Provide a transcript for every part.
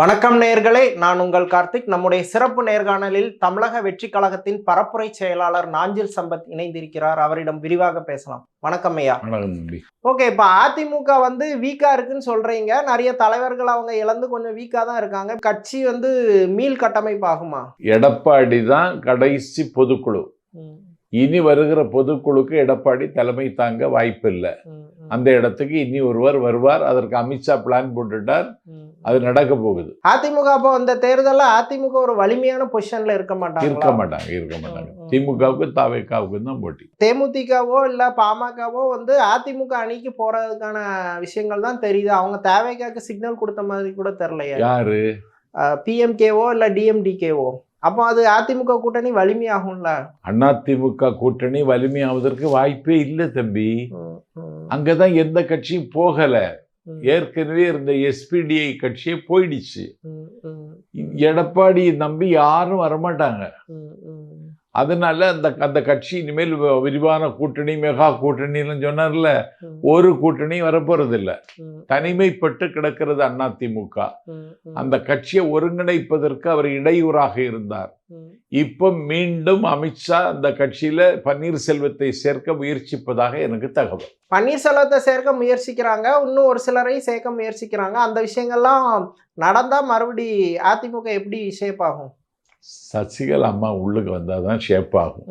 வணக்கம் நேயர்களே நான் உங்கள் கார்த்திக். நம்முடைய சிறப்பு நேர்காணலில் தமிழக வெற்றி கழகத்தின் பரப்புரை செயலாளர் நாஞ்சில் சம்பத் இணைந்திருக்கிறார். அவரிடம் விரிவாக பேசலாம். வணக்கம் ஐயா. ஓகே இப்போ அதிமுக வந்து வீக்கா இருக்குன்னு சொல்றீங்க. நிறைய தலைவர்கள் அவங்க இழந்து கொஞ்சம் வீக்கா தான் இருக்காங்க. கட்சி வந்து மீள் கட்டமைப்பு ஆகுமா எடப்பாடி தான் கடைசி பொதுக்குழு. இனி வருகிற பொதுக்குழுக்கு எடப்பாடி தலைமை தாங்க வாய்ப்பு இல்லை அந்த இடத்துக்கு இனி ஒருவர் வருவார். அதற்கு அமித்ஷா பிளான் போட்டுட்டார். அது நடக்க போகுது. அதிமுக அப்போ இந்த தேர்தல்ல அதிமுக ஒரு வலிமையான பொசிஷன்ல இருக்க இருக்க மாட்டாங்க மாட்டாங்க இருக்க மாட்டாங்க. ம், ம். திமுகவுக்கு தாவேக்காவுக்கு தான் போட்டி. தேமுதிகவோ இல்ல பாமகவோ வந்து அதிமுக அணிக்கு போறதுக்கான விஷயங்கள் தான் தெரியுது. அவங்க தேவைக்காக சிக்னல் கொடுத்த மாதிரி கூட தெரியலையே. யாரு? பிஎம்கேவோ இல்ல டிஎம்டிகேவோ அப்போ அது அதிமுக கூட்டணி வலிமையாகும்ல? அதிமுக கூட்டணி வலிமையாவதற்கு வாய்ப்பே இல்லை தம்பி. அங்கதான் எந்த கட்சியும் போகல. ஏற்கனவே இருந்த எஸ்பிடிஐ கட்சியே போயிடுச்சு. எடப்பாடியை நம்பி யாரும் வரமாட்டாங்க. அதனால அந்த அந்த கட்சி இனிமேல் விரிவான கூட்டணி மெகா கூட்டணின்னு சொன்னார்ல ஒரு கூட்டணி வரப்போறதில்ல. தனிமைப்பட்டு கிடக்கிறது அதிமுக அந்த கட்சியை ஒருங்கிணைப்பதற்கு அவர் இடையூறாக இருந்தார். இப்போ மீண்டும் அமித்ஷா அந்த கட்சியில பன்னீர்செல்வத்தை சேர்க்க முயற்சிப்பதாக எனக்கு தகவல். பன்னீர்செல்வத்தை சேர்க்க முயற்சிக்கிறாங்க. இன்னும் ஒரு சிலரையும் சேர்க்க முயற்சிக்கிறாங்க. அந்த விஷயங்கள்லாம் நடந்தா மறுபடி அதிமுக எப்படி ஷேப் ஆகும்? சசிகலா அம்மா உள்ளுக்கு வந்தால் தான் ஷேப் ஆகும்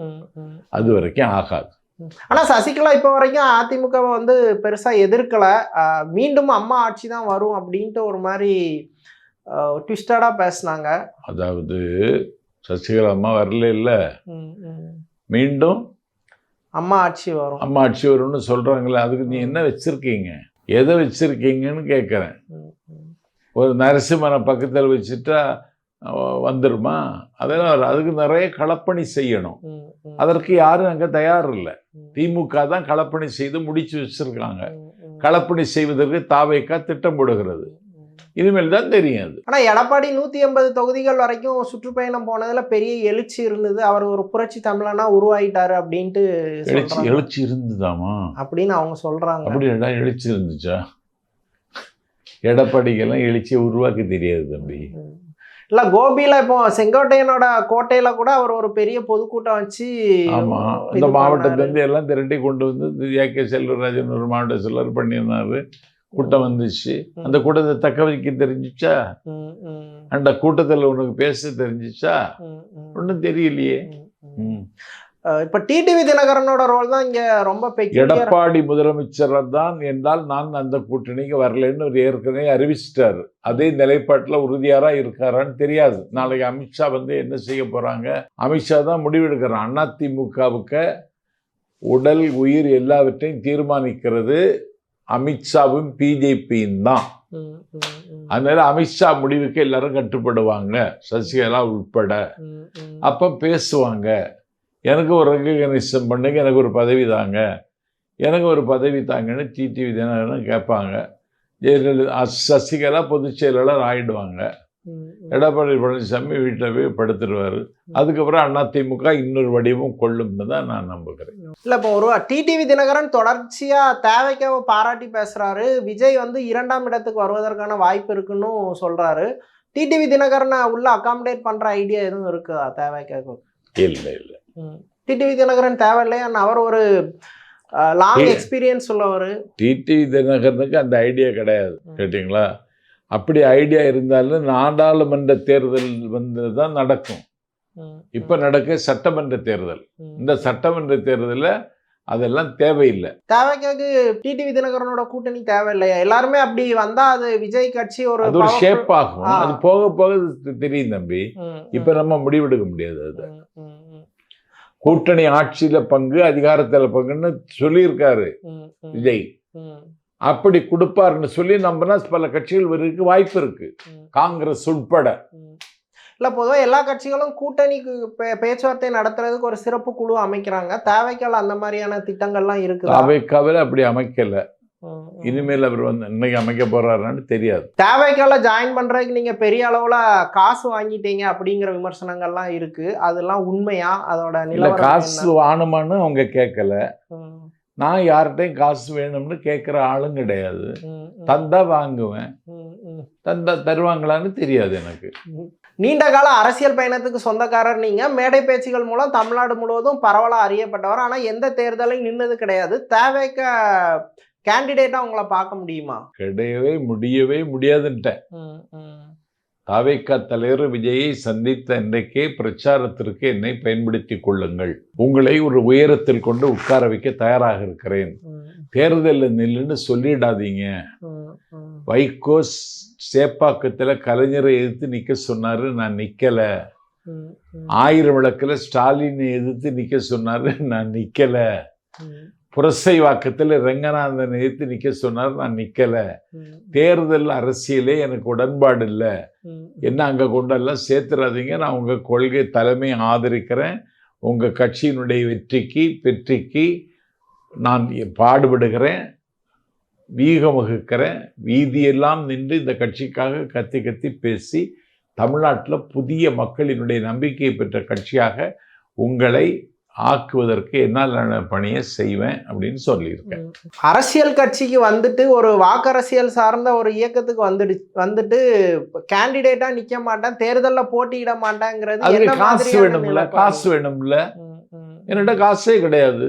அது வரைக்கும் ஆகாது. ஆனா சசிகலா இப்போ வரைக்கும் அதிமுகவை வந்து பெருசா எதிர்க்கல. மீண்டும் அம்மா ஆட்சி தான் வரும் அப்படின்ட்டு ஒரு மாதிரி ட்விஸ்டடா பேசுனாங்க. அதாவது சசிகலா அம்மா வரல இல்லை. மீண்டும் அம்மா ஆட்சி வரும். அம்மா ஆட்சி வரும்னு சொல்றாங்களே அதுக்கு நீ என்ன வச்சிருக்கீங்க? எதை வச்சிருக்கீங்கன்னு கேட்குறேன் ஒரு நரசிம்மனை பக்கத்தில் வச்சுட்டா வந்துருமா? அதெல்லாம். அதுக்கு நிறைய களப்பணி செய்யணும். அதற்கு யாரும் அங்கே தயார் இல்லை. திமுக தான் களப்பணி செய்து முடிச்சு வச்சிருக்காங்க. களப்பணி செய்வதற்கு தாவைக்கா திட்டம் போடுகிறது இனிமேல் தான் தெரியும் அது ஆனா எடப்பாடி நூத்தி எண்பது தொகுதிகள் வரைக்கும் சுற்றுப்பயணம் போனதுல பெரிய எழுச்சி இருந்தது. அவர் ஒரு புரட்சி தமிழனா உருவாயிட்டாரு அப்படின்ட்டு எழுச்சி. எழுச்சி இருந்துதாமா? அப்படின்னு அவங்க சொல்றாங்க. அப்படி எழுச்சி இருந்துச்சா? எடப்பாடிக்கெல்லாம் எழுச்சியை உருவாக்க தெரியாது தம்பி. இல்ல கோபியில இப்போ செங்கோட்டையனோட கோட்டையில கூட அவர் ஒரு பெரிய பொதுக்கூட்டம் வச்சு ஆமா. இது அந்த பண்ணாரு. மாவட்டத்திலேருந்து எல்லாம் திரட்டி கொண்டு வந்து ஏ கே செல்வராஜன் ஒரு மாவட்ட செயலர் பண்ணியிருந்தாரு. கூட்டம் வந்துச்சு. அந்த கூட்டத்தை தக்க வைக்க தெரிஞ்சுச்சா அந்த கூட்டத்தில் உனக்கு பேச தெரிஞ்சுச்சா? ஒன்றும் தெரியலையே. இப்ப டிடிவி தினகரனோட ரோல் தான் இங்க ரொம்ப. எடப்பாடி முதலமைச்சர் தான் என்றால் நான் அந்த கூட்டணிக்கு வரலைன்னு ஏற்கனவே அறிவிச்சிட்டாரு. அதே நிலைப்பாட்டில் உறுதியாரா இருக்காரான்னு தெரியாது. நாளைக்கு அமித்ஷா வந்து என்ன செய்ய போறாங்க? அமித்ஷா தான் முடிவெடுக்கிறான். அதிமுகவுக்கு உடல் உயிர் எல்லாவற்றையும் தீர்மானிக்கிறது. அமித்ஷாவும் பிஜேபியும் தான். அதனால அமித்ஷா முடிவுக்கு எல்லாரும் கட்டுப்படுவாங்க. சசிகலா உட்பட. அப்போ பேசுவாங்க. எனக்கு ஒரு ரெகக்னிஷன் பண்ணுங்க எனக்கு ஒரு பதவி தாங்க. எனக்கு ஒரு பதவி தாங்கன்னு டிடிவி தினகரன் கேட்பாங்க. ஜெயலலிதா சசிகலா பொதுச் செயலாளர் ம். எடப்பாடி பழனிசாமி வீட்டில் போய் படுத்துருவார். அதுக்கப்புறம் அதிமுக இன்னொரு வடிவம் கொள்ளும்னு தான் நான் நம்புகிறேன். இல்ல இப்போ ஒரு டிடிவி தினகரன் தொடர்ச்சியா தேவைக்காக பாராட்டி பேசுறாரு. விஜய் வந்து இரண்டாம் இடத்துக்கு வருவதற்கான வாய்ப்பு இருக்குன்னு சொல்றாரு. டிடிவி தினகரனை உள்ள அகாமடேட் பண்ற ஐடியா எதுவும் இருக்கா தேவைக்காக இல்லை இல்லை. டிடிவி தினகரன் தேவையில்லையா? அவர் ஒரு லாங் எக்ஸ்பீரியன்ஸ் உள்ளவர். டிடிவி தினகரனுக்கு அந்த ஐடியா கிடையாது. கேட்டிங்களா? அப்படி ஐடியா இருந்தாலும் நாடாளுமன்ற தேர்தல் வந்து தான் நடக்கும் இப்போ நடக்க சட்டமன்ற தேர்தல். இந்த சட்டமன்ற தேர்தலில் அதெல்லாம் தேவையில்லை. தேவைக்காக டிடிவி தினகரனோட கூட்டணி தேவையில்லையா? எல்லாருமே அப்படி வந்தா அது விஜய் கட்சி ஒரு அது ஒரு ஷேப் ஆகும். அது போக போக தெரியும் தம்பி. இப்ப நம்ம முடிவெடுக்க முடியாது அது. கூட்டணி ஆட்சியில பங்கு அதிகாரத்துல பங்குன்னு சொல்லியிருக்காரு விஜய். அப்படி கொடுப்பாருன்னு சொல்லி நம்பினா பல கட்சிகள் வருவதற்கு வாய்ப்பு இருக்கு. காங்கிரஸ் உட்பட. இல்ல பொதுவா எல்லா கட்சிகளும் கூட்டணிக்கு பேச்சுவார்த்தை நடத்துறதுக்கு ஒரு சிறப்பு குழு அமைக்கிறாங்க. தேவைக்கால அந்த மாதிரியான திட்டங்கள்லாம் இருக்குதா? அவை கவலை அப்படி அமைக்கல. இனிமேல் அவர் வந்து இன்னைக்கு அமைக்க போறாரான்னு தெரியாது. தேவைக்கால ஜாயின் பண்றதுக்கு நீங்க பெரிய அளவுல காசு வாங்கிட்டீங்க அப்படிங்கிற விமர்சனங்கள்லாம் இருக்கு. அதெல்லாம் உண்மையா? அதோட நிலவரம் காசு? வாணுமான்னு அவங்க கேட்கல நான் யார்கிட்டையும் காசு வேணும்னு கேட்குற ஆளும் கிடையாது. தந்தா வாங்குவேன். தந்த தருவாங்களான்னு தெரியாது எனக்கு. நீண்ட கால அரசியல் பயணத்துக்கு சொந்தக்காரர் நீங்க. மேடை பேச்சுகள் மூலம் தமிழ்நாடு முழுவதும் பரவலா அறியப்பட்டவர். ஆனா எந்த தேர்தலையும் நின்னது கிடையாது. தேவைக்க கேண்டிடேட்டா உங்களை பார்க்க முடியுமா? கிடையவே முடியவே முடியாதுன்ட்டேன். தாவேக்கா தலைவர் விஜயை சந்தித்த இன்றைக்கே பிரச்சாரத்திற்கு என்னை பயன்படுத்திக் கொள்ளுங்கள். உங்களை ஒரு உயரத்தில் கொண்டு உட்கார வைக்க தயாராக இருக்கிறேன். தேர்தலில் நில்லுன்னு சொல்லிடாதீங்க. வைகோ சேப்பாக்கத்தில் கலைஞரை எதிர்த்து நிற்க சொன்னாரு நான் நிற்கலை ஆயிரம் விளக்கில் ஸ்டாலினை எதிர்த்து நிற்க சொன்னாரு நான் நிற்கலை புரசை வாக்கத்தில் ரெங்கநாதன் எதிர்த்து நிற்க சொன்னார் நான் நிற்கல தேர்தல் அரசியலே எனக்கு உடன்பாடு இல்லை. என்ன அங்கே கொண்டெல்லாம் சேர்த்துறாதீங்க. நான் உங்கள் கொள்கை தலைமை ஆதரிக்கிறேன். உங்கள் கட்சியினுடைய வெற்றிக்கு வெற்றிக்கு நான் பாடுபடுகிறேன். வீகம் வகுக்கிறேன். வீதியெல்லாம் நின்று இந்த கட்சிக்காக கத்தி கத்தி பேசி தமிழ்நாட்டில் புதிய மக்களினுடைய நம்பிக்கையை பெற்ற கட்சியாக உங்களை ஆக்குவதற்கு என்னால் நான் பணியை செய்வேன் அப்படின்னு சொல்லியிருக்கேன். அரசியல் கட்சிக்கு வந்துட்டு ஒரு வாக்கரசியல் சார்ந்த ஒரு இயக்கத்துக்கு வந்துடு வந்துட்டு கேண்டிடேட்டா நிக்க மாட்டேன் தேர்தல்ல போட்டியிட மாட்டேங்கிறது என்ன காசு வேணும்ல? காசு வேணும்ல. என்னிட்ட காசே கிடையாது.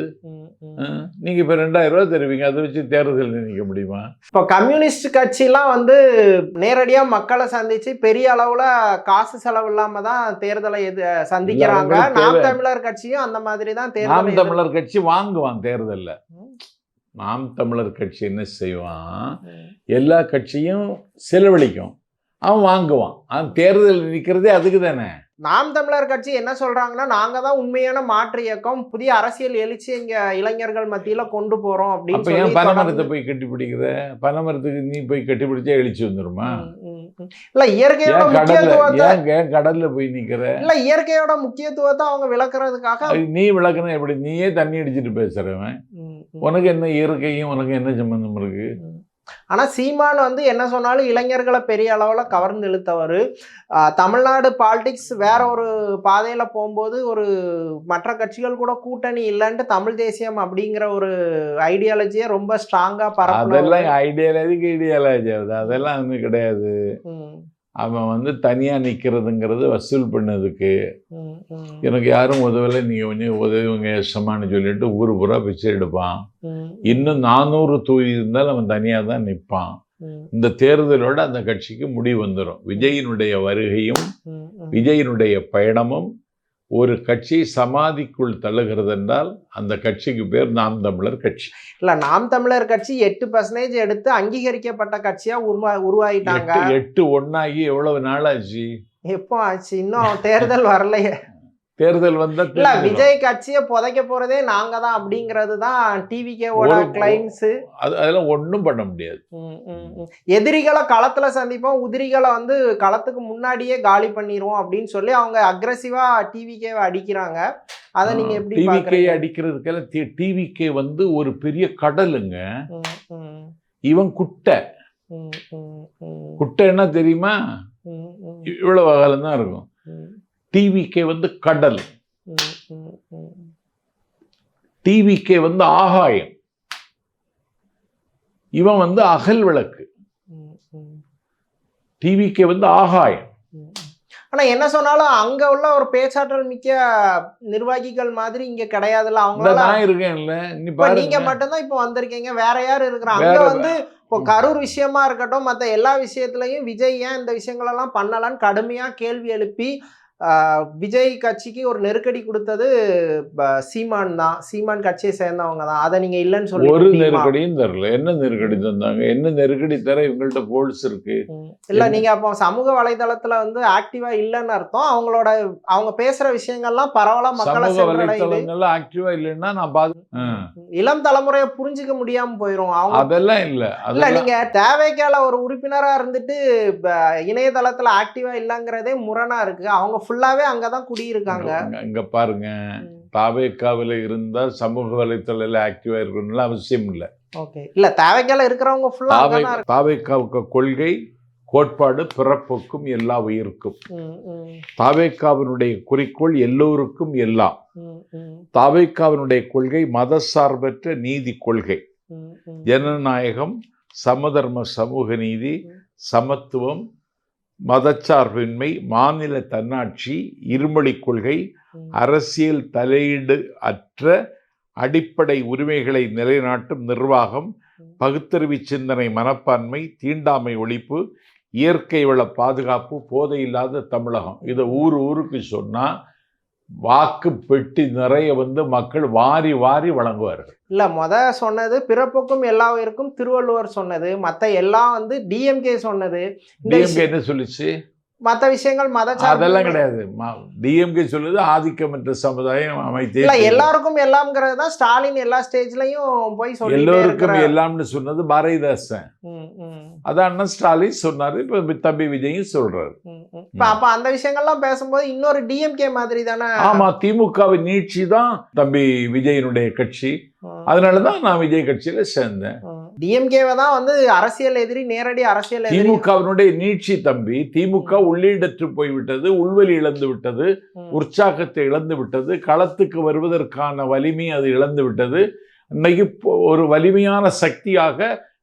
நீங்க இப்ப ரெண்டாயிரம் ரூபாய் தருவீங்க அதை வச்சு தேர்தல் நிற்க முடியுமா? இப்போ கம்யூனிஸ்ட் கட்சிலாம் வந்து நேரடியா மக்களை சந்திச்சு பெரிய அளவுல காசு செலவு இல்லாம தான் தேர்தலை எது சந்திக்கிறாங்க. நாம். தமிழர் கட்சியும் அந்த மாதிரி தான் நாம் தேர்தலை தமிழர் கட்சி வாங்குவான் தேர்தல்ல. நாம் தமிழர் கட்சி என்ன செய்வான்? எல்லா கட்சியும் செலவழிக்கும். அவன் வாங்குவான். அவன் தேர்தல் நிற்கிறதே அதுக்கு தானே. நாம் தமிழர் கட்சி என்ன சொல்றாங்கன்னா நாங்க தான் உண்மையான மாற்று இயக்கம் புதிய அரசியல் எழுச்சி இங்க இளைஞர்கள் மத்தியில கொண்டு போறோம் அப்படின்னு ஏன் பனைமரத்தை போய் கட்டி பிடிக்கிற பனைமரத்துக்கு நீ போய் கட்டி பிடிச்சா எழுச்சி வந்துருமா. இல்ல இயற்கையோட முக்கியத்துவத்தை கடல்ல போய் நிக்கிற? இல்ல இயற்கையோட முக்கியத்துவத்தை அவங்க விளக்குறதுக்காக நீ விளக்கணும் எப்படி? நீயே தண்ணி அடிச்சிட்டு பேசுறவன். உனக்கு என்ன இயற்கையும் உனக்கு என்ன சம்பந்தம் இருக்கு? ம். ஆனா சீமான் வந்து என்ன சொன்னாலும் இளைஞர்களை பெரிய அளவுல கவர்ந்து இழுத்தவர். தமிழ்நாடு பாலிடிக்ஸ் வேற ஒரு பாதையில போகும்போது ஒரு மற்ற கட்சிகள் கூட கூட்டணி இல்லைன்ட்டு தமிழ் தேசியம் அப்படிங்கிற ஒரு ஐடியாலஜியை ரொம்ப ஸ்ட்ராங்கா பரப்ப அதெல்லாம் ஐடியாலஜி ஆகுது அதெல்லாம் ஒன்றும் கிடையாது. அவன் வந்து தனியா நிக்கிறதுங்கிறது வசூல் பண்ணதுக்கு. எனக்கு யாரும் உதவலை நீங்க கொஞ்சம் உதவுங்க எஸ்ஸமான்னு சொல்லிட்டு ஊர் பூரா பிச்சை எடுப்பான். இன்னும் நானூறு தூய் இருந்தால் அவன் தனியா தான் நிற்பான். இந்த தேர்தலோட அந்த கட்சிக்கு முடிவு வந்துடும் விஜயினுடைய வருகையும் விஜயினுடைய பயணமும் ஒரு கட்சி சமாதிக்குள் தள்ளுகிறது என்றால் அந்த கட்சிக்கு பேர் நாம் தமிழர் கட்சி. இல்ல நாம் தமிழர் கட்சி எட்டு பர்சன்டேஜ் எடுத்து அங்கீகரிக்கப்பட்ட கட்சியா உருவா உருவாயிட்டாங்க. எட்டு ஒன்னாகி எவ்வளவு நாள் ஆச்சு எப்போ ஆச்சு? இன்னும் தேர்தல் வரலையே. தேர்தல் வந்தா இல்ல. விஜய் கட்சியை புதைக்க போறதே நாங்க தான் அப்படிங்கிறது தான் டிவிகேவோட கிளைம்ஸ் அது அதெல்லாம் ஒண்ணும் பண்ண முடியாது. எதிரிகளை களத்துல சந்திப்போம் உதிரிகளை வந்து களத்துக்கு முன்னாடியே காலி பண்ணிடுவோம் அப்படின்னு சொல்லி அவங்க அக்ரஸிவா டிவிகேவை அடிக்கிறாங்க. அதை நீங்க எப்படி டிவிகே அடிக்கிறதுக்கெல்லாம் டிவிகே வந்து ஒரு பெரிய கடலுங்க. இவன் குட்டை. குட்டை என்ன தெரியுமா? இவ்வளவு அகலம் தான் இருக்கும் டிவிகே வந்து கடல். டிவிகே வந்து ஆகாயம். இவன் வந்து அகல் விளக்கு. டிவிகே வந்து ஆகாயம். ஆனா என்ன சொன்னாலும் அங்க உள்ள ஒரு பேச்சாற்றல் மிக்க நிர்வாகிகள் மாதிரி இங்க கிடையாதுல்ல. அவங்களால நான் இருக்கேன்ல. நீங்க மட்டும்தான் இப்ப வந்திருக்கீங்க. வேற யாரு இருக்கிறாங்க? அங்க வந்து இப்போ கரூர் விஷயமா இருக்கட்டும் மத்த எல்லா விஷயத்துலயும் விஜய் ஏன் இந்த விஷயங்களெல்லாம் பண்ணலான்னு கடுமையா கேள்வி எழுப்பி விஜய் கட்சிக்கு ஒரு நெருக்கடி கொடுத்தது சீமான் தான். சீமான் கட்சியை சேர்ந்தவங்க தான். அதை நீங்க இல்லைன்னு சொல்லி ஒரு? நெருக்கடியும் தரல. என்ன நெருக்கடி தந்தாங்க? என்ன நெருக்கடி தர இவங்கள்ட்ட கோல்ஸ் இருக்கு. இல்ல நீங்க அப்போ சமூக வலைதளத்துல வந்து ஆக்டிவா இல்லைன்னு அர்த்தம். அவங்களோட அவங்க பேசுற விஷயங்கள்லாம் பரவலா மக்களை வலைத்தளங்கள்ல ஆக்டிவா இல்லைன்னா நான் பாத்து ஆ. இளம் தலைமுறையை புரிஞ்சுக்க முடியாம போயிரும். அவங்க அதெல்லாம் இல்ல. இல்ல அதெல்லாம் நீங்க தேவைக்கால ஒரு உறுப்பினரா இருந்துட்டு இணையதளத்துல ஆக்டிவா இல்லங்கிறதே முரணா இருக்கு. அவங்க ஃபுல்லாவே அங்கதான் குடியிருக்காங்க. இங்க- பாருங்க. தாவேக்காவில் இருந்தா சமூக வலைத்தளத்துல ஆக்டிவா இருக்கணும்னு அவசியம் இல்லை. ஓகே. இல்ல தேவைக்கால இருக்கிறவங்க ஃபுல்லா தாவே அங்கதான் இருக்கு தாவேக்காவுக்கு கொள்கை கோட்பாடு பிறப்புக்கும் எல்லா உயிருக்கும். தாவேக்காவினுடைய குறிக்கோள் எல்லோருக்கும் எல்லாம். தாவேக்காவினுடைய கொள்கை மதசார்பற்ற நீதி கொள்கை. ஜனநாயகம் சமதர்ம சமூக நீதி சமத்துவம் மதச்சார்பின்மை மாநில தன்னாட்சி இருமொழிக் கொள்கை. அரசியல் தலையீடு அற்ற அடிப்படை உரிமைகளை நிலைநாட்டும் நிர்வாகம். பகுத்தறிவு சிந்தனை மனப்பான்மை தீண்டாமை ஒழிப்பு இயற்கை வள பாதுகாப்பு போதையில்லாத தமிழகம் இதை ஊர் ஊருக்கு சொன்னா வாக்கு பெட்டி நிறைய வந்து மக்கள் வாரி வாரி வழங்குவார்கள். இல்ல முத சொன்னது பிறப்புக்கும் எல்லா உயிருக்கும் திருவள்ளுவர் சொன்னது. மத்த எல்லாம் வந்து டிஎம்கே சொன்னது. டிஎம்கே என்ன சொல்லுச்சு? மத்த விஷயங்கள் மத அதெல்லாம் கிடையாது. டிஎம்கே சொல்லுது ஆதிக்கம் என்ற சமுதாயம் அமைத்தே இல்ல. எல்லாருக்கும் எல்லாம்ங்கிறது தான் ஸ்டாலின் எல்லா ஸ்டேஜ்லயும் போய் சொல்லிட்டே எல்லோருக்கும். எல்லாம்னு சொன்னது பாரதிதாசன். அதான் அண்ணன் ஸ்டாலின் சொன்னாரு இப்ப தம்பி விஜயும் ம். இப்ப அப்ப அந்த விஷயங்கள்லாம் பேசும்போது இன்னொரு டிஎம்கே மாதிரி தானே? ஆமா திமுகவின் நீட்சி தான் தம்பி விஜயனுடைய கட்சி. அதனாலதான் நான் விஜய் கட்சியில சேர்ந்தேன். டிஎம்கேவை தான் வந்து அரசியல் எதிரி நேரடி அரசியல் திமுகவினுடைய நீட்சி தம்பி திமுக உள்ளீடற்று போய்விட்டது உள்வெளி இழந்து விட்டது உற்சாகத்தை இழந்து விட்டது களத்துக்கு வருவதற்கான வலிமை அது இழந்து விட்டது. இன்னைக்கு ஒரு வலிமையான சக்தியாக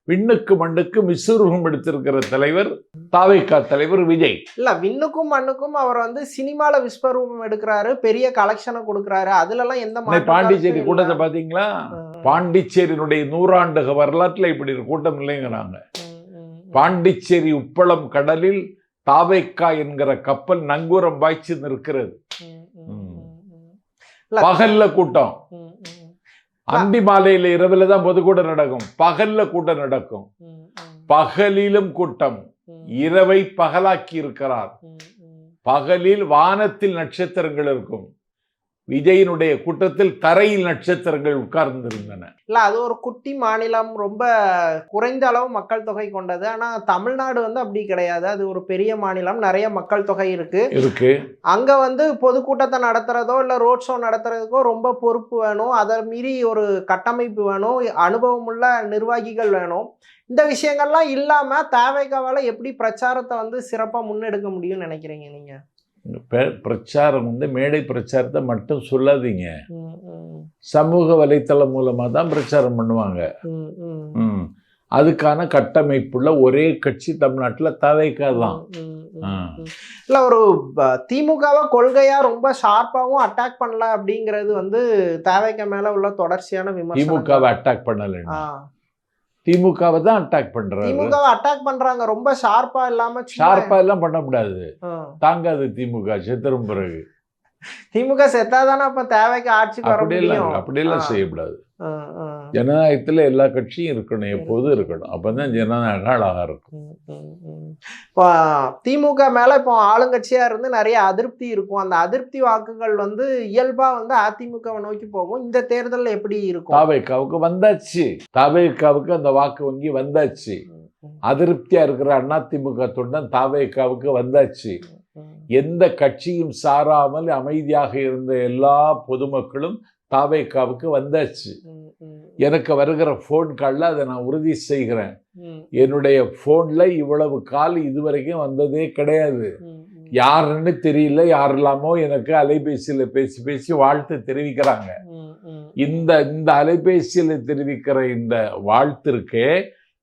விண்ணுக்கு மண்ணுக்கு மிசுருகம் எடுத்திருக்கிற தலைவர் தாவேக்கா தலைவர் விஜய். இல்ல விண்ணுக்கும் மண்ணுக்கும் அவர் வந்து சினிமால விஸ்வரூபம் எடுக்கிறாரு பெரிய கலெக்ஷனை கொடுக்கறாரு. அதுல எல்லாம் எந்த பாண்டிச்சேரி கூட்டத்தை. பாத்தீங்களா? பாண்டிச்சேரியினுடைய நூறாண்டு வரலாற்றுல இப்படி ஒரு கூட்டம் இல்லைங்கிறாங்க. பாண்டிச்சேரி உப்பளம் கடலில் தாவேக்கா என்கிற கப்பல் நங்கூரம் பாய்ச்சி நிற்கிறது. பகல்ல கூட்டம். அந்தி மாலையில இரவுல தான் பொதுக்கூட்டம் நடக்கும். பகல்ல கூட்டம் நடக்கும். பகலிலும் கூட்டம். இரவை பகலாக்கி இருக்கிறார். பகலில் வானத்தில் நட்சத்திரங்கள் இருக்கும். விஜயனுடைய கூட்டத்தில் தரையில் நட்சத்திரங்கள் உட்கார்ந்திருந்தன. இல்ல அது ஒரு குட்டி மாநிலம் ரொம்ப குறைந்த அளவு மக்கள் தொகை கொண்டது. ஆனா தமிழ்நாடு வந்து அப்படி கிடையாது. அது ஒரு பெரிய மாநிலம் நிறைய மக்கள் தொகை இருக்கு. இருக்கு. அங்க வந்து பொதுக்கூட்டத்தை நடத்துறதோ இல்ல ரோட் ஷோ நடத்துறதுக்கோ ரொம்ப பொறுப்பு வேணும். அதை மீறி ஒரு கட்டமைப்பு வேணும். அனுபவமுள்ள நிர்வாகிகள் வேணும். இந்த விஷயங்கள்லாம் இல்லாம தேவைக்காவால எப்படி பிரச்சாரத்தை வந்து சிறப்பா முன்னெடுக்க முடியும்னு நினைக்கிறீங்க நீங்க? பிரச்சாரம் வந்து மேடை பிரச்சாரத்தை மட்டும் சொல்லாதீங்க. சமூக வலைத்தளம் மூலமா தான் பிரச்சாரம் பண்ணுவாங்க. அதுக்கான கட்டமைப்புள்ள ஒரே கட்சி தமிழ்நாட்டுல தவைக்கா தான். இல்ல ஒரு திமுகவை கொள்கையா ரொம்ப ஷார்ப்பாவும் அட்டாக் பண்ணல அப்படிங்கிறது வந்து தேவைக்கு மேல உள்ள தொடர்ச்சியான விமர்சனம் திமுகவை அட்டாக் பண்ணல திமுகவை தான் அட்டாக் பண்றாரு திமுகவை அட்டாக் பண்றாங்க ரொம்ப ஷார்ப்பா இல்லாம ஷார்ப்பா எல்லாம் பண்ணக்கூடாது ஆ. தாங்காது திமுக செத்துரும் பிறகு திமுக செத்தாதானே அப்ப தேவைக்கு ஆட்சிக்கு வர முடியும் அப்படியெல்லாம். செய்யக்கூடாது. ஜனநாயகத்துல எல்லா கட்சியும் இருக்கணும் எப்போதும் இருக்கணும். அப்பதான் ஜனநாயகம் அழகா இருக்கும். இப்போ திமுக மேல இப்போ ஆளுங்கட்சியா இருந்து நிறைய அதிருப்தி இருக்கும். அந்த அதிருப்தி வாக்குகள் வந்து இயல்பா வந்து அதிமுகவை நோக்கி போகும். இந்த தேர்தல்ல எப்படி இருக்கும்? தாவேக்காவுக்கு வந்தாச்சு. தாவேக்காவுக்கு அந்த வாக்கு வங்கி வந்தாச்சு. ம், ம், அதிருப்தியா இருக்கிற அதிமுக தொண்டன் தாவேக்காவுக்கு வந்தாச்சு. எந்த கட்சியும் சாராமல் அமைதியாக இருந்த எல்லா பொதுமக்களும் தாவேக்காவுக்கு வந்தாச்சு. எனக்கு வருகிற ஃபோன் காலில் அதை நான் உறுதி செய்கிறேன். என்னுடைய ஃபோனில் இவ்வளவு கால் இதுவரைக்கும் வந்ததே கிடையாது. யாருன்னு தெரியல யாரெல்லாமோ எனக்கு அலைபேசியில் பேசி பேசி வாழ்த்து தெரிவிக்கிறாங்க. இந்த இந்த அலைபேசியில் தெரிவிக்கிற இந்த வாழ்த்திற்கே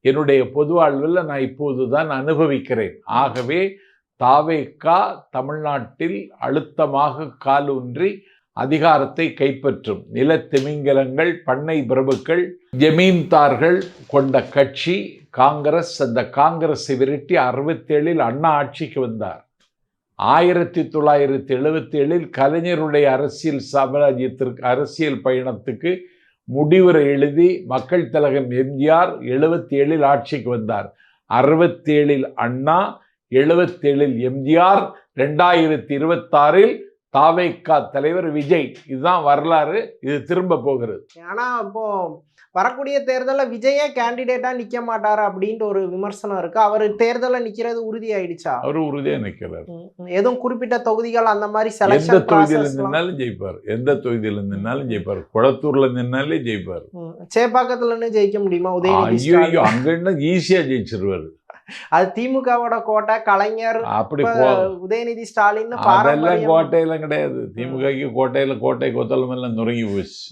என்னுடைய பொது வாழ்வில் நான் இப்போது தான் அனுபவிக்கிறேன். ஆகவே தாவேக்கா தமிழ்நாட்டில் அழுத்தமாக காலூன்றி அதிகாரத்தை கைப்பற்றும். நிலத்திமிங்கலங்கள் பண்ணை பிரபுக்கள் ஜமீன்தார்கள் கொண்ட கட்சி காங்கிரஸ் அந்த காங்கிரஸை விரட்டி அறுபத்தேழில் அண்ணா ஆட்சிக்கு வந்தார். ஆயிரத்தி தொள்ளாயிரத்தி எழுபத்தி ஏழில் கலைஞருடைய அரசியல் சாம்ராஜ்யத்திற்கு அரசியல் பயணத்துக்கு முடிவுரை எழுதி மக்கள் தலகம் எம்ஜிஆர் எழுபத்தி ஏழில் ஆட்சிக்கு வந்தார். அறுபத்தேழில் அண்ணா எழுபத்தேழில் எம்ஜிஆர் ரெண்டாயிரத்தி இருபத்தாறில் தாவேக்கா தலைவர் விஜய். இதுதான் வரலாறு இது திரும்ப போகிறது. ஆனா இப்போ வரக்கூடிய தேர்தல்ல விஜயே கேண்டிடேட்டா நிக்க மாட்டாரு அப்படின்ட்டு ஒரு விமர்சனம் இருக்கு. அவர் தேர்தல்ல நிக்கிறது உறுதி ஆயிடுச்சா அவர் உறுதியா ம். எதுவும் குறிப்பிட்ட தொகுதிகள் அந்த மாதிரி எந்த தொகுதியில நின்னாலும் ஜெயிப்பார். எந்த தொகுதியில நின்னாலும் ஜெயிப்பார். குளத்தூர்ல நின்னாலே ஜெயிப்பார். சேப்பாக்கத்துல இருந்து ஜெயிக்க முடியுமா? உதயநிதி ஐயோ? அங்க ஈஸியா ஜெயிச்சிருவாரு. அது திமுகவோட கோட்டை கலைஞர் அப்படி உதயநிதி ஸ்டாலின் அதெல்லாம் கோட்டையெல்லாம் கிடையாது. திமுகக்கு கோட்டையில கோட்டை கொத்தளம் எல்லாம் நுறங்கி போச்சு.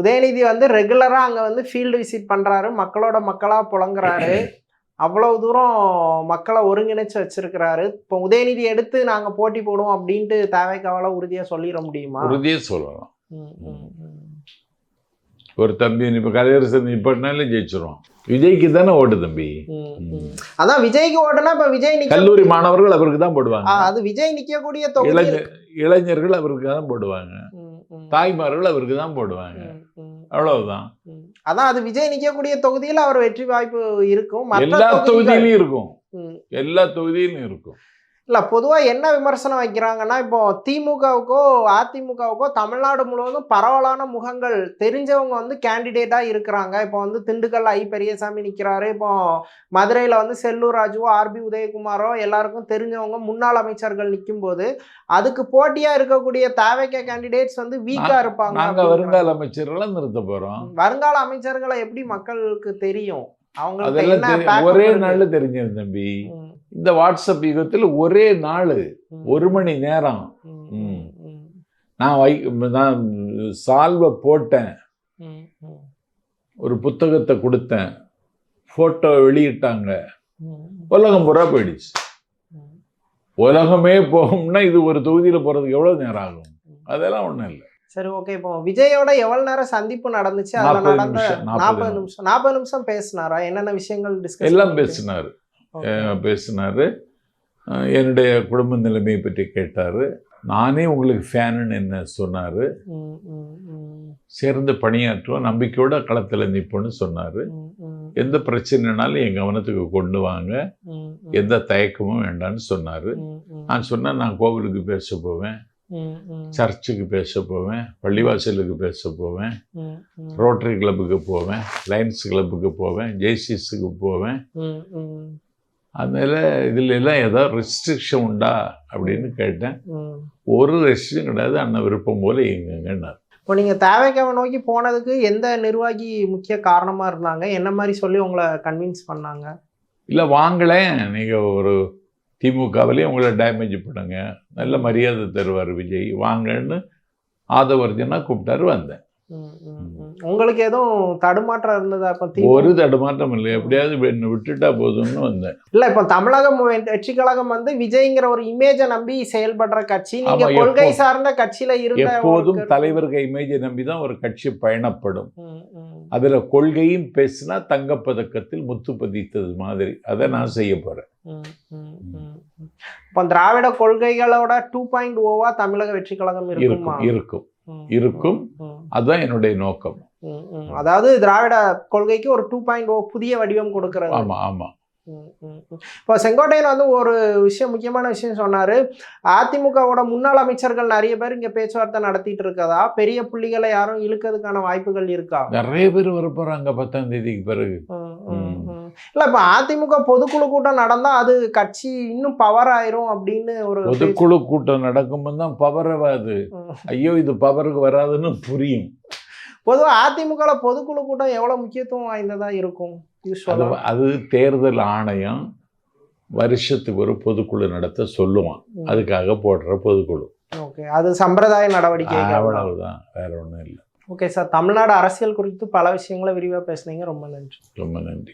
உதயநிதி வந்து ரெகுலரா அங்க வந்து ஃபீல்டு விசிட் பண்றாரு. மக்களோட மக்களா புலங்குறாரு. அவ்வளவு தூரம் மக்களை ஒருங்கிணைச்சு வச்சிருக்கிறாரு. இப்போ உதயநிதி எடுத்து நாங்க போட்டி போடுவோம் அப்படின்ட்டு தேவைக்காவல உறுதியா சொல்லிட முடியுமா? உறுதியே சொல்லலாம். ஒரு தம்பி இப்போ கலையரசன் நிப்பட்டினாலே ஜெயிச்சிரும் விஜய்க்கு தானே ஓட்டு தம்பி. அதான் விஜய்க்கு ஓட்டுனா இப்ப விஜய் நிக்க கல்லூரி மாணவர்கள் அவருக்கு தான் போடுவாங்க. அது விஜய் நிக்கக்கூடிய தொகுதி இளைஞர் இளைஞர்கள் அவருக்கு தான் போடுவாங்க. தாய்மார்கள் அவருக்கு தான் போடுவாங்க. அவ்வளவுதான். அதான் அது விஜய் நிக்கக்கூடிய தொகுதியில அவர் வெற்றி வாய்ப்பு இருக்கும். எல்லா தொகுதியிலும் இருக்கும். எல்லா தொகுதியிலும் இருக்கும். இல்ல பொதுவா என்ன விமர்சனம் வைக்கிறாங்கன்னா இப்போ திமுகவுக்கோ அதிமுகவுக்கோ தமிழ்நாடு முழுவதும் பரவலான முகங்கள் தெரிஞ்சவங்க வந்து கேண்டிடேட்டா இருக்கிறாங்க. இப்போ வந்து திண்டுக்கல் ஐ பெரியசாமி நிக்கிறாரு. இப்போ மதுரையில வந்து செல்லூர் ராஜுவோ ஆர்பி உதயகுமாரோ எல்லாருக்கும் தெரிஞ்சவங்க முன்னாள் அமைச்சர்கள் நிற்கும் போது அதுக்கு போட்டியா இருக்கக்கூடிய தாவேக்க கேண்டிடேட்ஸ் வந்து வீக்கா இருப்பாங்க. வருங்கால அமைச்சர்களை நிறுத்த போறோம். வருங்கால அமைச்சர்களை எப்படி மக்களுக்கு தெரியும்? அவங்களுக்கு ஒரே? நாள்ல தெரிஞ்சிடும் தம்பி. இந்த வாட்ஸ்அப் யுகத்தில் ஒரே நாள் ஒரு மணி நேரம். நான் வை நான் சால்வை போட்டேன். ஒரு புத்தகத்தை கொடுத்தேன். போட்டோ வெளியிட்டாங்க. உலகம் பூரா போயிடுச்சு. உலகமே போகும்னா இது ஒரு தொகுதியில போறதுக்கு எவ்வளவு நேரம் ஆகும்? அதெல்லாம் ஒண்ணும் இல்லை. சரி ஓகே. இப்போ விஜயோட எவ்வளவு நேரம் சந்திப்பு நடந்துச்சு? அதுல 40 நடந்த நிமிஷம், 40 நாற்பது நிமிஷம் நாற்பது நிமிஷம் பேசினாரா? என்னென்ன விஷயங்கள் டிஸ்கஸ் எல்லாம் பேசினாரு. பேசினாரு. என்னுடைய குடும்ப நிலைமையை பற்றி கேட்டாரு. நானே உங்களுக்கு ஃபேனுன்னு என்ன சொன்னாரு. சேர்ந்து பணியாற்றுவோம். நம்பிக்கையோட களத்தில் நிற்போன்னு சொன்னார். எந்த பிரச்சனைனாலும் என் கவனத்துக்கு கொண்டு வாங்க. எந்த தயக்கமும் வேண்டாம்னு சொன்னார். நான் சொன்னேன் நான் கோவிலுக்கு பேச போவேன். சர்ச்சுக்கு பேச போவேன். பள்ளிவாசலுக்கு பேச போவேன். ரோட்டரி கிளப்புக்கு போவேன். லைன்ஸ் கிளப்புக்கு போவேன். ஜேசிஸுக்கு போவேன். அதனால இதில் எல்லாம் ஏதாவது ரெஸ்ட்ரிக்ஷன் உண்டா அப்படின்னு கேட்டேன். ஒரு ரெஸ்ட்ரிக்ஷன் கிடையாது அண்ணன் விருப்பம் போல எங்கன்னார் இப்போ நீங்க தேவைக்காவை நோக்கி போனதுக்கு எந்த நிர்வாகி முக்கிய காரணமா இருந்தாங்க? என்ன மாதிரி சொல்லி உங்களை கன்வின்ஸ் பண்ணாங்க? இல்லை வாங்களேன் நீங்கள் ஒரு திமுகவிலையும் உங்களை டேமேஜ் பண்ணுங்க. நல்ல மரியாதை தருவார் விஜய். வாங்கன்னு ஆதவர்ஜனா கூப்பிட்டாரு வந்தேன். உங்களுக்கு எதுவும் தடுமாற்றம் இருந்ததா இப்போ தி- ஒரு தடுமாற்றம் இல்லை. எப்படியாவது என்னை விட்டுட்டா போதும்னு வந்தேன். இல்ல இப்போ தமிழகம் வெற்றி கழகம் வந்து விஜய்ங்கிற ஒரு இமேஜை நம்பி செயல்படுற கட்சி. நீங்க கொள்கை சார்ந்த கட்சியில இருந்த எப்போதும் தலைவர்கள் இமேஜை நம்பி தான் ஒரு கட்சி பயணப்படும். அதில் கொள்கையும் பேசினா தங்கப்பதக்கத்தில் முத்து பதித்தது மாதிரி. அதை நான் செய்ய ம். இப்போ திராவிட கொள்கைகளோட டூ பாயிண்ட் ஓவா தமிழக வெற்றி கழகம் இருக்குமா? இருக்கும். இருக்கும். அதுதான் என்னுடைய நோக்கம். அதாவது திராவிட கொள்கைக்கு ஒரு டூ பாயிண்ட் ஓ புதிய வடிவம் கொடுக்கறது. ஆமாம் ஆமாம் ம், ம், ம். இப்போ செங்கோட்டையன் வந்து ஒரு விஷயம் முக்கியமான விஷயம் சொன்னாரு. அதிமுகவோட முன்னாள் அமைச்சர்கள் நிறைய பேர் இங்க பேச்சுவார்த்தை நடத்திட்டு இருக்கதா? பெரிய புள்ளிகளை யாரும் இழுக்கிறதுக்கான வாய்ப்புகள் இருக்கா? நிறைய பேர் வரப்போகிறாங்க பத்தாம் தேதிக்கு பிறகு. இல்ல இப்ப அதிமுக பொதுக்குழு கூட்டம் நடந்தா அது கட்சி இன்னும் பவர் ஆயிரும் அப்படின்னு ஒரு பொதுக்குழு கூட்டம் நடக்கும்போது தான் பவர் ம். ஐயோ இது பவருக்கு வராதுன்னு புரியும். பொதுவா அதிமுகல பொதுக்குழு கூட்டம் எவ்வளவு முக்கியத்துவம் வாய்ந்ததா இருக்கும்? அது தேர்தல் ஆணையம் வருஷத்துக்கு ஒரு பொதுக்குழு நடத்த சொல்லுவான். அதுக்காக போடுற பொதுக்குழு. ஓகே அது சம்பிரதாய நடவடிக்கை. அவ்வளவுதான். வேற ஒன்றும் இல்லை. Okay sir. தமிழ்நாடு அரசியல் குறித்து பல விஷயங்களை விரிவா பேசுனீங்க. ரொம்ப நன்றி. ரொம்ப நன்றி.